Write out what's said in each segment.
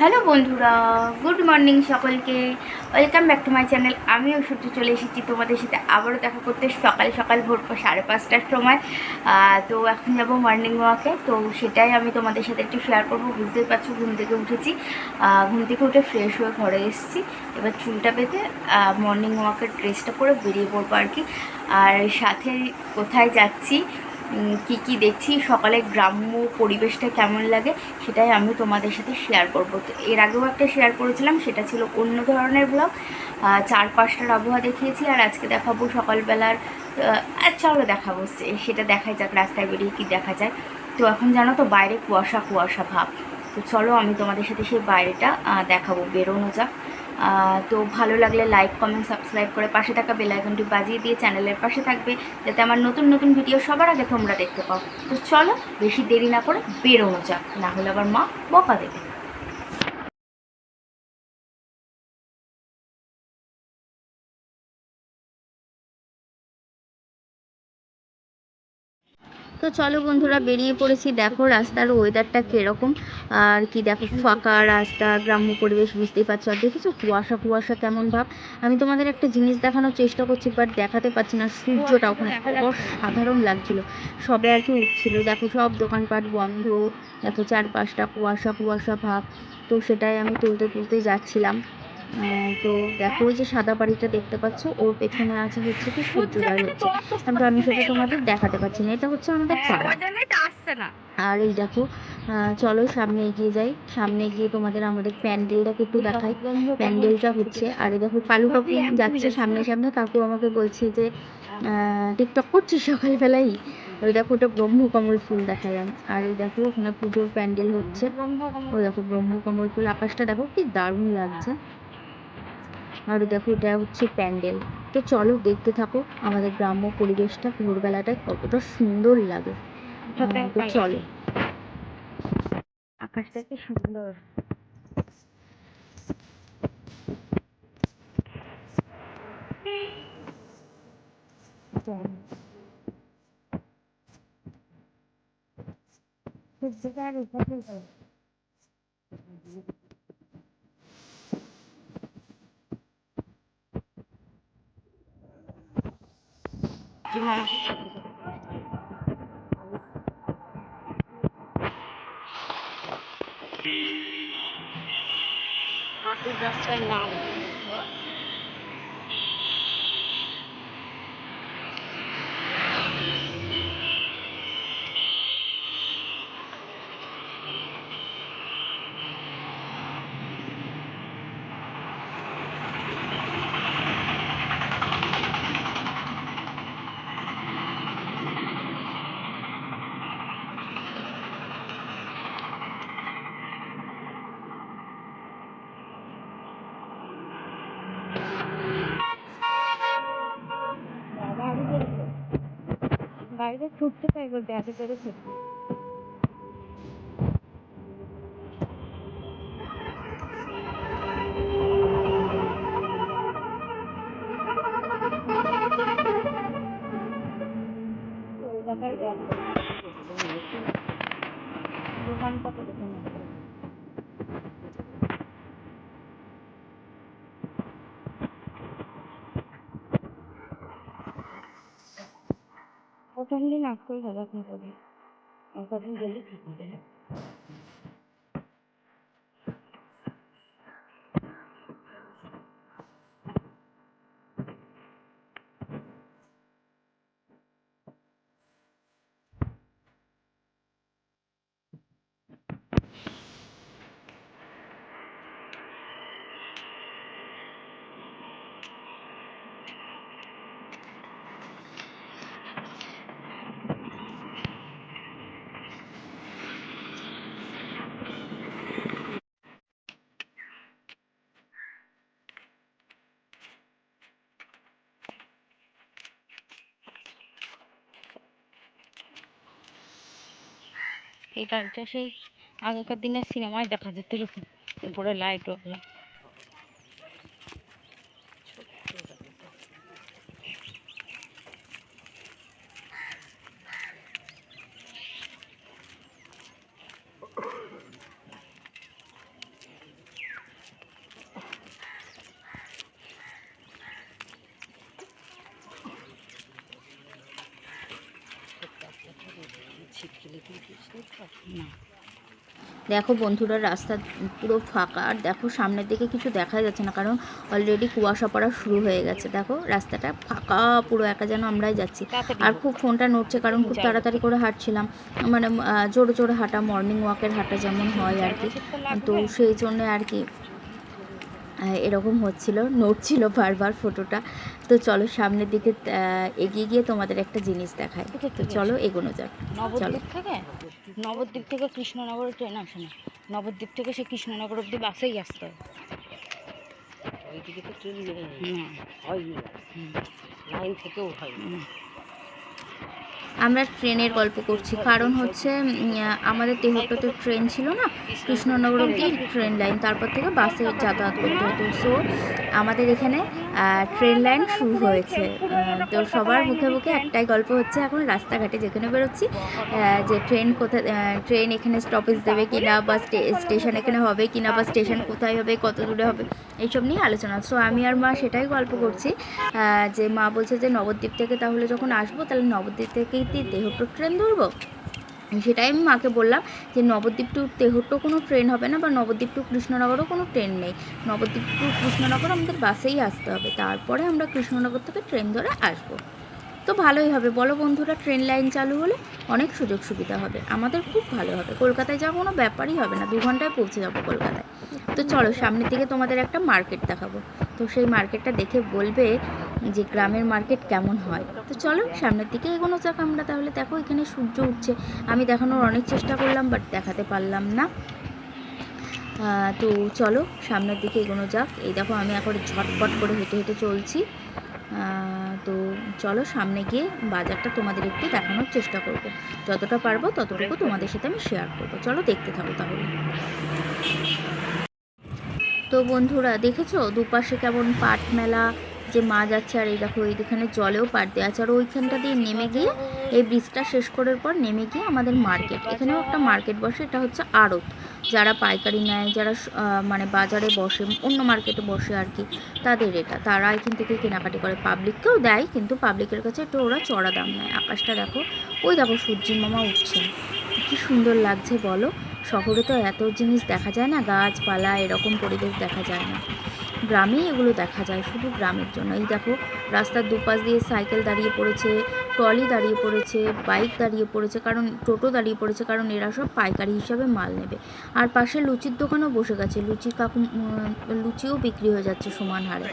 Hello বন্ধুরা, good morning সকলকে। Welcome back to my channel. আমিও সূর্য চলে এসেছি তোমাদের সাথে আবারও দেখা করতে। সকাল সকাল ভোর সাড়ে পাঁচটার সময়। তো এখন যাব মর্নিং ওয়াকে তো সেটাই আমি তোমাদের সাথে একটু শেয়ার করব। বুঝতেই পারছ, ঘুম থেকে উঠেছি। ঘুম থেকে উঠে ফ্রেশ হয়ে ঘরে এসেছি। এবার চুলটা পেতে মর্নিং ওয়াকের ড্রেসটা পরে বেরিয়ে পড়ব আর কি। আর সাথে কোথায় যাচ্ছি কি কি দেখছি সকালে গ্রাম্য পরিবেশটা কেমন লাগে, সেটাই আমি তোমাদের সাথে শেয়ার করব। তো এর আগেও একটা শেয়ার করেছিলাম, সেটা ছিল অন্য ধরনের ব্লগ চার পাঁচটার আবহাওয়া দেখিয়েছি, আর আজকে দেখাবো সকালবেলার চলো দেখাবো সেটা দেখাই যাক, রাস্তায় বেরিয়ে কি দেখা যায়। তো এখন জানো তো, বাইরে কুয়াশা কুয়াশা ভাব। তো চলো আমি তোমাদের সাথে সেই বাইরেটা দেখাবো, বেরোনো যাক। তো ভালো লাগলে লাইক কমেন্ট সাবস্ক্রাইব করে পাশে থাকা বেলাইকনটি বাজিয়ে দিয়ে চ্যানেলের পাশে থাকবে, যাতে আমার নতুন নতুন ভিডিও সবার আগে তোমরা দেখতে পাও। তো চলো, বেশি দেরি না করে বেরোনো যাক, না হলে আবার মা বকা দেবে। তো চলো বন্ধুরা, বেরিয়ে পড়েছি। দেখো রাস্তার ওয়েদারটা কীরকম। আর কি দেখো, ফাঁকা রাস্তা, গ্রাম্য পরিবেশ, বুঝতেই পারছ। আর দেখেছ, কুয়াশা কুয়াশা, কেমন ভাব। আমি তোমাদের একটা জিনিস দেখানোর চেষ্টা করছি বাট দেখাতে পারছি না। সূর্যটা ওখানে অসাধারণ লাগছিল। সবে আর কি উঠছিল। দেখো, সব দোকানপাট বন্ধ। দেখো চারপাশটা কুয়াশা কুয়াশা ভাব। তো সেটাই আমি তুলতে তুলতে যাচ্ছিলাম। তো দেখো ওই যে সাদা বাড়িটা দেখতে পাচ্ছ ওর পেছনে আছে হচ্ছে কি সূর্যোদয় হচ্ছে। কিন্তু আমি সেটা তোমাদের দেখাতে পারছি না এটা হচ্ছে আমাদের পাড়া। আর এই দেখো আহ, চলো সামনে এগিয়ে যাই। সামনে গিয়ে তোমাদের আমাদের প্যান্ডেলটাকে একটু দেখাই। প্যান্ডেলটা হচ্ছে আর এই দেখো কালু কাকু যাচ্ছে সামনে সামনে কাকু আমাকে বলছে যে আহ, টিকটক করছিস সকালবেলাই ওই দেখো ওটা ব্রহ্মকমল ফুল দেখা যায় আর এই দেখো ওখানে পুজোর প্যান্ডেল হচ্ছে। ওই দেখো ব্রহ্মকমল ফুল আকাশটা দেখো কি দারুণ লাগছে। আর দেখো এটা হচ্ছে প্যান্ডেল। তো চলো দেখতে থাকো আমাদের গ্রাম্য পরিবেশটা ভোরবেলাটায় কতটা সুন্দর লাগে। হ্যাঁ, তো চলো। আকাশটা কি সুন্দর। ha. Happy birthday, Mom. বাইরে ছুটতে চাইব এত জোরে হবে আপনি কবে প্রথম গেলে ঠিক হবে এই গাড়িটা সেই আগেকার দিনের সিনেমায় দেখা যেত এরকম। উপরে লাইট ওগুলো না দেখো বন্ধুরা রাস্তা পুরো ফাঁকা। আর দেখো সামনের দিকে কিছু দেখা যাচ্ছে না কারণ অলরেডি কুয়াশা পড়া শুরু হয়ে গেছে। দেখো রাস্তাটা ফাঁকা পুরো একা যেন আমরাই যাচ্ছি। আর খুব ফোনটা নড়ছে কারণ খুব তাড়াতাড়ি করে হাঁটছিলাম। মানে জোরে জোরে হাঁটা মর্নিং ওয়াকের হাঁটা যেমন হয় আর কি। তো সেই জন্য আর কি এরকম হচ্ছিল নড়ছিল বারবার ফটোটা তো চলো সামনের দিকে এগিয়ে গিয়ে তোমাদের একটা জিনিস দেখায় তো চলো এগোনো যাক। চলো। নবদ্বীপ থেকে? নবদ্বীপ থেকে কৃষ্ণনগর ট্রেন আসে না নবদ্বীপ থেকে সে কৃষ্ণনগর অব্দি বাসেই আসতে হয়। ওইদিকে তো ট্রেন নেই। লাইন থেকেও হয় না। আমরা ট্রেনের গল্প করছি। কারণ হচ্ছে আমাদের তেহট্টতে ট্রেন ছিল না, কৃষ্ণনগর অব্দি ট্রেন লাইন, তারপর থেকে বাসে যাতায়াত করতে হতো। সো আমাদের এখানে ট্রেন লাইন শুরু হয়েছে। তো সবার মুখে মুখে একটাই গল্প হচ্ছে, এখন রাস্তাঘাটে যেখানে বেরোচ্ছি যে ট্রেন কোথায় ট্রেন এখানে স্টপেজ দেবে কিনা বা স্টেশন এখানে হবে কিনা বা স্টেশন কোথায় হবে, কত দূরে হবে, এইসব নিয়ে আলোচনা। সো আমি আর মা সেটাই গল্প করছি যে মা বলছে যে নবদ্বীপ থেকে তাহলে যখন আসব, তাহলে নবদ্বীপ থেকেই কি তেহট্ট ট্রেন ধরবো? সেটাই আমি মাকে বললাম যে নবদ্বীপ টু তেহট্টও কোনো ট্রেন হবে না বা নবদ্বীপ টু কৃষ্ণনগরও কোনো ট্রেন নেই। নবদ্বীপ টু কৃষ্ণনগর আমাদের বাসেই আসতে হবে। তারপরে আমরা কৃষ্ণনগর থেকে ট্রেন ধরে আসব। তো ভালোই হবে। বলো বন্ধুরা ট্রেন লাইন চালু হলে অনেক সুযোগ সুবিধা হবে। আমাদের খুব ভালো হবে। কলকাতায় যাওয়া কোনো ব্যাপারই হবে না। দু ঘন্টায় পৌঁছে যাব কলকাতায়। তো চলো সামনের দিকে তোমাদের একটা মার্কেট দেখাবো। তো সেই মার্কেটটা দেখে বলবে যে গ্রামের মার্কেট কেমন হয়। তো চলো সামনের দিকে এগোনো যাক আমরা, তাহলে দেখো এখানে সূর্য উঠছে। আমি দেখানোর অনেক চেষ্টা করলাম বাট দেখাতে পারলাম না। তো চলো সামনের দিকে এগোনো যাক। এই দেখো আমি এখন ঝটপট করে হেঁটে হেঁটে চলছি। তো চলো সামনে গিয়ে বাজারটা তোমাদের একটু দেখানোর চেষ্টা করব। যতটা পারব ততটুকু তোমাদের সাথে আমি শেয়ার করব। চলো দেখতে থাকো তাহলে। তো বন্ধুরা দেখেছ? দুপাশে কেমন পাট মেলা, যে মাছ আছে আর এই দেখো, এইখানে জলেও পাট দেওয়া আছে। আর ওইখানটা দিয়ে নেমে গিয়ে এই ব্রিজটা শেষ করার পর নেমে গিয়ে আমাদের মার্কেট। এখানেও একটা মার্কেট বসে, এটা হচ্ছে আড়ত। যারা পাইকারি নেয়, যারা মানে বাজারে বসে, অন্য মার্কেটে বসে আর কি, তাদের এটা। তারা এখান থেকে কেনাকাটি করে। পাবলিককেও দেয়, কিন্তু পাবলিকের কাছে একটু ওরা চড়া দাম নেয়। আকাশটা দেখো, ওই দেখো সূর্যি মামা উঠছেন। কি সুন্দর লাগছে বলো? শহরে তো এত জিনিস দেখা যায় না, গাছপালা, এরকম পরিবেশ দেখা যায় না। গ্রামেই এগুলো দেখা যায়, শুধু গ্রামের জন্য এই দেখো, রাস্তার দুপাশ দিয়ে সাইকেল দাঁড়িয়ে পড়েছে, ট্রলি দাঁড়িয়ে পড়েছে, বাইক দাঁড়িয়ে পড়েছে, কারণ টোটো দাঁড়িয়ে পড়েছে, কারণ এরা সব পাইকারি হিসাবে মাল নেবে। আর পাশে লুচির দোকানও বসে গেছে, লুচি কাকু লুচিও বিক্রি হয়ে যাচ্ছে সমান হারে।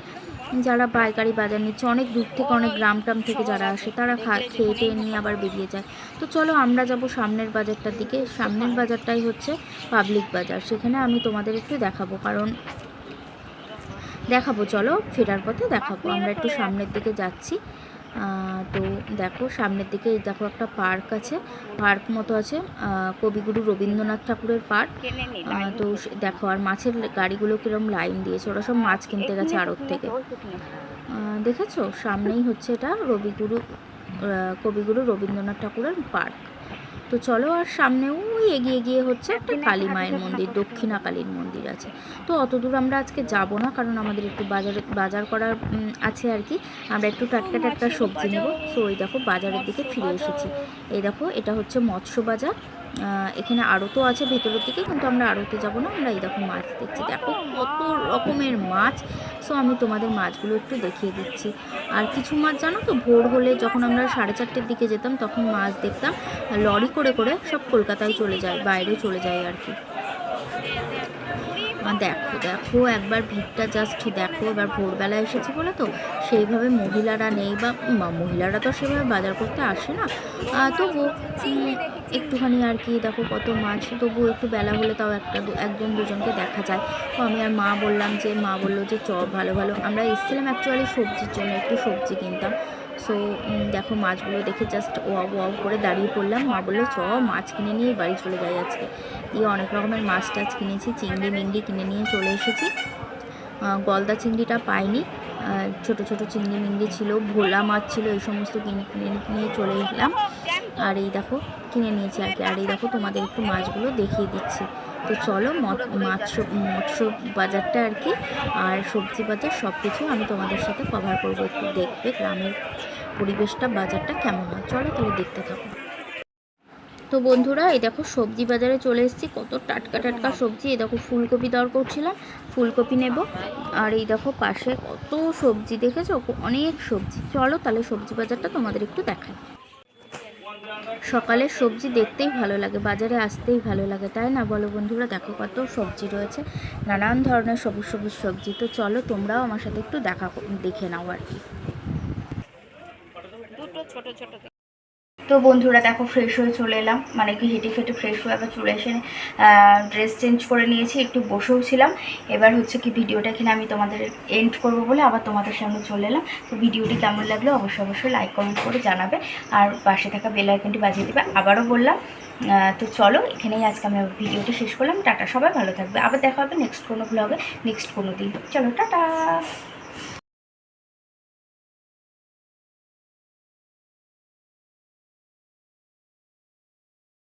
যারা পাইকারি বাজার নিচ্ছে, অনেক দূর থেকে অনেক গ্রাম টাম থেকে যারা আসে, তারা খেয়ে টেয়ে নিয়ে আবার বেরিয়ে যায়। তো চলো আমরা যাব সামনের বাজারটার দিকে। সামনের বাজারটাই হচ্ছে পাবলিক বাজার। সেখানে আমি তোমাদের একটু দেখাবো, কারণ দেখাবো, চলো, ফেরার পথে দেখাবো। আমরা একটু সামনের দিকে যাচ্ছি। তো দেখো সামনের দিকে দেখো একটা পার্ক আছে। পার্ক মতো আছে কবিগুরু রবীন্দ্রনাথ ঠাকুরের পার্ক। তো দেখো আর মাছের গাড়িগুলো কিরম লাইন দিয়েছে ওরা সব মাছ কিনতে গেছে আড়ত থেকে। দেখেছ? সামনেই হচ্ছে এটা রবিগুরু কবিগুরু রবীন্দ্রনাথ ঠাকুরের পার্ক। তো চলো আর সামনে ওই এগিয়ে গিয়ে হচ্ছে একটা কালী মায়ের মন্দির দক্ষিণা কালীর মন্দির আছে। তো অত দূর আমরা আজকে যাব না কারণ আমাদের একটু বাজার বাজার করার আছে আর কি। আমরা একটু টাটকা টাটকা সবজি নেব। তো ওই দেখো বাজারের দিকে ফিরে এসেছি। এই দেখো এটা হচ্ছে মৎস্য বাজার। এখানে আড়তও আছে ভেতরের দিকে, কিন্তু আমরা আড়তে যাব না। আমরা এই দেখো মাছ দেখছি। দেখো কত রকমের মাছ। সো আমি তোমাদের মাছগুলো একটু দেখিয়ে দিচ্ছি। আর কিছু মাছ জানো তো, ভোর হলে যখন আমরা সাড়ে চারটের দিকে যেতাম, তখন মাছ দেখতাম, লরি করে করে সব কলকাতায় চলে যায়, বাইরে চলে যায় আর কি। দেখো দেখো, একবার ভিড়টা জাস্ট দেখো, এবার ভোরবেলা এসেছে বলে তো, সেইভাবে মহিলারা নেই বা মহিলারা তো সেভাবে বাজার করতে আসে না। তবু একটুখানি আর কি, দেখো কত মাছ তবু একটু বেলা হলে তাও একটা একজন দুজনকে দেখা যায়। তো আমি আর মা বললাম যে, মা বলল যে চ ভালো ভালো। আমরা এসেছিলাম অ্যাকচুয়ালি সবজির জন্য, একটু সবজি কিনতাম। সো দেখো মাছগুলো দেখে জাস্ট ওয়াও ওয়াও করে দাঁড়িয়ে পড়লাম। মা বলল, চ, মাছ কিনে নিয়ে বাড়ি চলে যাই আজকে। দিয়ে অনেক রকমের মাছ টাছ কিনেছি, চিংড়ি মিংড়ি কিনে নিয়ে চলে এসেছি। গলদা চিংড়িটা পাইনি। ছোট ছোট চিংড়ি মিংড়ি ছিল, ভোলা মাছ ছিল, এই সমস্ত কিনে কিনে, নিয়ে চলে এলাম। আর এই দেখো, কিনে নিয়েছি আর কি। আর এই দেখো, তোমাদের একটু মাছগুলো দেখিয়ে দিচ্ছি। তো চলো মাছ মৎস্য বাজারটা আর কি, আর সবজি বাজার সব কিছু আমি তোমাদের সাথে কভার করব একটু দেখবে গ্রামের পরিবেশটা, বাজারটা কেমন হয়। চলো তাহলে দেখতে থাকো। তো বন্ধুরা, এই দেখো সবজি বাজারে চলে এসেছি, কত টাটকা টাটকা সবজি। এই দেখো ফুলকপি দর করছিলাম, ফুলকপি নেব। আর এই দেখো পাশে কত সবজি, দেখেছ? অনেক সবজি। চলো তাহলে সবজি বাজারটা তোমাদের একটু দেখাই। সকালের সবজি দেখতেই ভালো লাগে, বাজারে আসতেই ভালো লাগে, তাই না? বলো বন্ধুরা, দেখো কত সবজি রয়েছে, নানান ধরনের সবুজ সবুজ সবজি। তো চলো তোমরাও আমার সাথে একটু দেখা দেখে নাও আর কি। দুটো ছোট ছোট তো বন্ধুরা দেখো ফ্রেশ হয়ে চলে এলাম। মানে কি হেঁটে ফেটে ফ্রেশ হয়ে আবার চলে এসে ড্রেস চেঞ্জ করে নিয়েছি, একটু বসেও ছিলাম। এবার হচ্ছে কি ভিডিওটা এখানে আমি তোমাদের এন্ড করব বলে আবার তোমাদের সামনে চলে এলাম। তো ভিডিওটি কেমন লাগল অবশ্যই অবশ্যই লাইক কমেন্ট করে জানাবে। আর পাশে থাকা বেল আইকনটি বাজিয়ে দেবে। আবারও বললাম তো চলো এখানেই আজকে আমি ভিডিওটি শেষ করলাম। টাটা সবাই, ভালো থাকবে। আবার দেখা হবে নেক্সট কোনো ব্লগে নেক্সট কোনো দিন। চলো, টাটা!